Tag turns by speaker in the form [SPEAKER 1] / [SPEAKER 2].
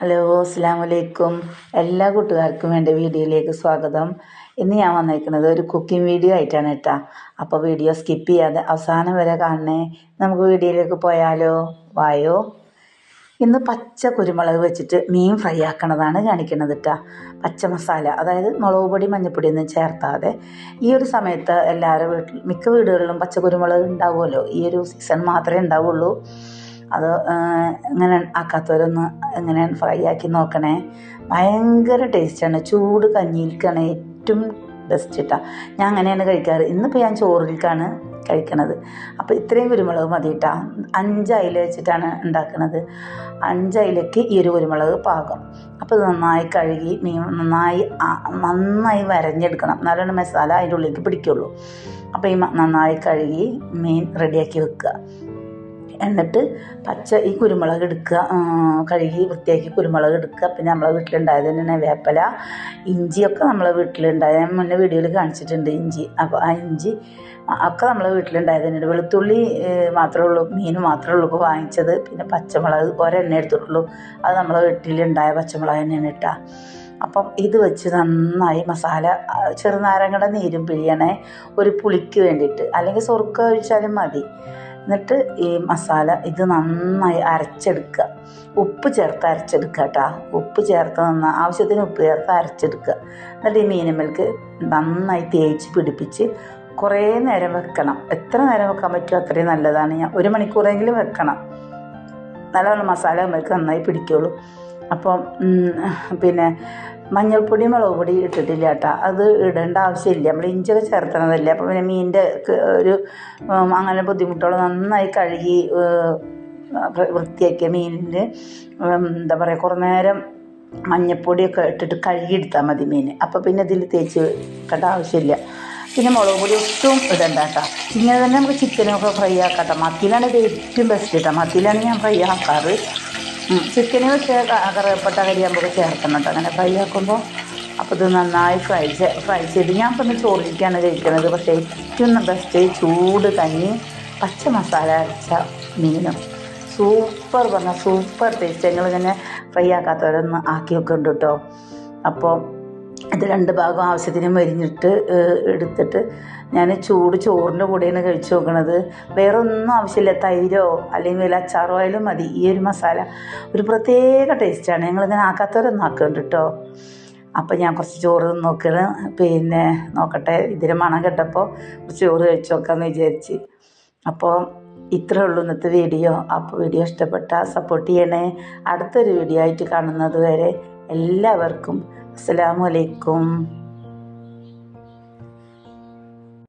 [SPEAKER 1] Hello അസ്സാം വലൈക്കും എല്ലാ കൂട്ടുകാർക്കും എന്റെ വീഡിയോയിലേക്ക് സ്വാഗതം. ഇന്ന് ഞാൻ വന്നിരിക്കുന്നത് ഒരു കുക്കിംഗ് വീഡിയോ ആയിട്ടാണ് കേട്ടോ. അപ്പോൾ വീഡിയോ സ്കിപ്പ് ചെയ്യാതെ അവസാനം വരെ കാണണേ. നമുക്ക് വീഡിയോയിലേക്ക് പോയാലോ? വായോ? ഇന്ന് പച്ച കുരുമുളക് വെച്ചിട്ട് മീൻ ഫ്രൈ ആക്കണതാണ് കാണിക്കുന്നത് കേട്ടോ. പച്ച മസാല അതായത് മുളക് പൊടി മഞ്ഞൾപ്പൊടി ഒന്നും ചേർത്താതെ. ഈ ഒരു സമയത്ത് എല്ലാവരും വീട്ടിൽ മിക്ക വീടുകളിലും പച്ച കുരുമുളക് ഉണ്ടാവുമല്ലോ. ഈ ഒരു സീസൺ മാത്രമേ ഉണ്ടാവുള്ളൂ. അത് ഇങ്ങനെ ആക്കാത്തവരൊന്ന് ഇങ്ങനെ ഫ്രൈ ആക്കി നോക്കണേ. ഭയങ്കര ടേസ്റ്റാണ് ചൂട് കഞ്ഞിയിലേക്കാണ് ഏറ്റവും ബെസ്റ്റ് ഇട്ടാ ഞാൻ അങ്ങനെയാണ് കഴിക്കാറ്. ഇന്നിപ്പോൾ ഞാൻ ചോറിലേക്കാണ് കഴിക്കണത്. അപ്പോൾ ഇത്രയും കുരുമുളക് മതി കേട്ടോ അഞ്ച് അയില വെച്ചിട്ടാണ് ഉണ്ടാക്കുന്നത് അഞ്ച് അയിലയ്ക്ക് ഈ ഒരു കുരുമുളക് പാകം. അപ്പോൾ ഇത് നന്നായി കഴുകി മീൻ നന്നായി നന്നായി വരഞ്ഞെടുക്കണം. എന്നാലാണ് മസാല അതിന്റെ ഉള്ളിലേക്ക് പിടിക്കുള്ളൂ. അപ്പോൾ ഈ നന്നായി കഴുകി മീൻ റെഡിയാക്കി വെക്കുക. എന്നിട്ട് പച്ച ഈ കുരുമുളക് എടുക്കുക കഴുകി വൃത്തിയാക്കി കുരുമുളക് എടുക്കുക. പിന്നെ നമ്മളെ വീട്ടിലുണ്ടായത് തന്നെ വേപ്പല ഇഞ്ചിയൊക്കെ നമ്മളെ വീട്ടിലുണ്ടായ ഞാൻ മുന്നേ വീഡിയോയിൽ കാണിച്ചിട്ടുണ്ട് ഇഞ്ചി. അപ്പോൾ ആ ഇഞ്ചി ഒക്കെ നമ്മളെ വീട്ടിലുണ്ടായത് തന്നെയാണ്. വെളുത്തുള്ളി മാത്രമേ ഉള്ളൂ മീൻ മാത്രമേ ഉള്ളൂ ഇപ്പോൾ വാങ്ങിച്ചത്. പിന്നെ പച്ചമുളക് ഒരെണ്ണ എടുത്തിട്ടുള്ളൂ. അത് നമ്മളെ വീട്ടിലുണ്ടായ പച്ചമുളക് തന്നെയാണ് ഇട്ടാ അപ്പം ഇത് വെച്ച് നന്നായി മസാല ചെറുനാരങ്ങയുടെ നീരും പിഴിയണേ ഒരു പുളിക്ക് വേണ്ടിയിട്ട്. അല്ലെങ്കിൽ സ്വർക്ക ഒഴിച്ചാലും മതി. എന്നിട്ട് ഈ മസാല ഇത് നന്നായി അരച്ചെടുക്കുക. ഉപ്പ് ചേർത്ത് അരച്ചെടുക്കുക കേട്ടോ. ഉപ്പ് ചേർത്ത് നന്ന ആവശ്യത്തിന് ഉപ്പ് ചേർത്ത് അരച്ചെടുക്കുക. എന്നിട്ട് ഈ മീനുമൽക്ക് നന്നായി തേച്ച് പിടിപ്പിച്ച് കുറേ നേരം വെക്കണം. എത്ര നേരം വെക്കാൻ പറ്റുമോ അത്രയും നല്ലതാണ്. ഞാൻ ഒരു മണിക്കൂറെങ്കിലും വെക്കണം. നല്ലവണ്ണം മസാല നമ്മൾക്ക് നന്നായി പിടിക്കുള്ളൂ. അപ്പം പിന്നെ മഞ്ഞൾപ്പൊടി മുളക് പൊടി ഇട്ടിട്ടില്ല കേട്ടോ. അത് ഇടേണ്ട ആവശ്യമില്ല. നമ്മൾ ഇഞ്ചൊക്കെ ചേർത്തണതല്ലേ. അപ്പോൾ പിന്നെ മീനിന്റെ ഒരു അങ്ങനെ ബുദ്ധിമുട്ടുകൾ നന്നായി കഴുകി വൃത്തിയാക്കിയ മീനിന്റെ എന്താ പറയുക കുറേ നേരം മഞ്ഞൾപ്പൊടിയൊക്കെ ഇട്ടിട്ട് കഴുകിയെടുത്താൽ മതി മീൻ അപ്പോൾ പിന്നെ ഇതിൽ തേച്ച് വെക്കേണ്ട ആവശ്യമില്ല. പിന്നെ മുളക് പൊടി ഒട്ടും ഇടണ്ട കേട്ടോ. ഇങ്ങനെ തന്നെ നമുക്ക് ചിക്കനൊക്കെ ഫ്രൈ ആക്കാം കേട്ടോ. മത്തിയിലാണ് ഇത് ഏറ്റവും ബെസ്റ്റ് കേട്ടോ. മത്തിയിലാണ് ഞാൻ ഫ്രൈ ആക്കാറ്. ചിക്കന് പക്ഷേ കറുവപ്പട്ട കരിയാകുമ്പോൾ ചേർക്കണം കേട്ടോ. അങ്ങനെ ഫ്രൈ ആക്കുമ്പോൾ അപ്പോൾ ഇത് നന്നായി ഫ്രൈ ഫ്രൈ ചെയ്ത് ഞാൻ ഇപ്പം ചോറിലേക്കാണ് കഴിക്കുന്നത് പക്ഷേ ഏറ്റവും ബെസ്റ്റ് ചൂട് കഞ്ഞി പച്ച മസാല അരച്ച മീനും. സൂപ്പർ പറഞ്ഞാൽ സൂപ്പർ ടേസ്റ്റ് ഞങ്ങളിങ്ങനെ ഫ്രൈ ആക്കാത്തവരൊന്ന് ആക്കി വെക്കുന്നുണ്ട് കേട്ടോ. അപ്പോൾ ഇത് രണ്ട് ഭാഗം ആവശ്യത്തിന് മരിഞ്ഞിട്ട് എടുത്തിട്ട് ഞാൻ ചൂട് ചോറിന്റെ കൂടെയാണ് കഴിച്ചു നോക്കണത്. വേറെ ഒന്നും ആവശ്യമില്ല. തൈരോ അല്ലെങ്കിൽ വല്ല അച്ചാറോ ആയാലും മതി. ഈ ഒരു മസാല ഒരു പ്രത്യേക ടേസ്റ്റാണ് ഞങ്ങളിങ്ങനെ ആക്കാത്തവരൊന്നും ആക്കുന്നുണ്ട് കേട്ടോ അപ്പം ഞാൻ കുറച്ച് ചോറ് നോക്കണ്. പിന്നെ നോക്കട്ടെ ഇതിന് മണം കെട്ടപ്പോൾ കുറച്ച് ചോറ് കഴിച്ചു നോക്കാമെന്ന് വിചാരിച്ച്. അപ്പോൾ ഇത്രേ ഉള്ളൂ ഇന്നത്തെ വീഡിയോ. അപ്പോൾ വീഡിയോ ഇഷ്ടപ്പെട്ടാൽ സപ്പോർട്ട് ചെയ്യണേ. അടുത്തൊരു വീഡിയോ ആയിട്ട് കാണുന്നത് വരെ എല്ലാവർക്കും അസ്സാമലൈക്കും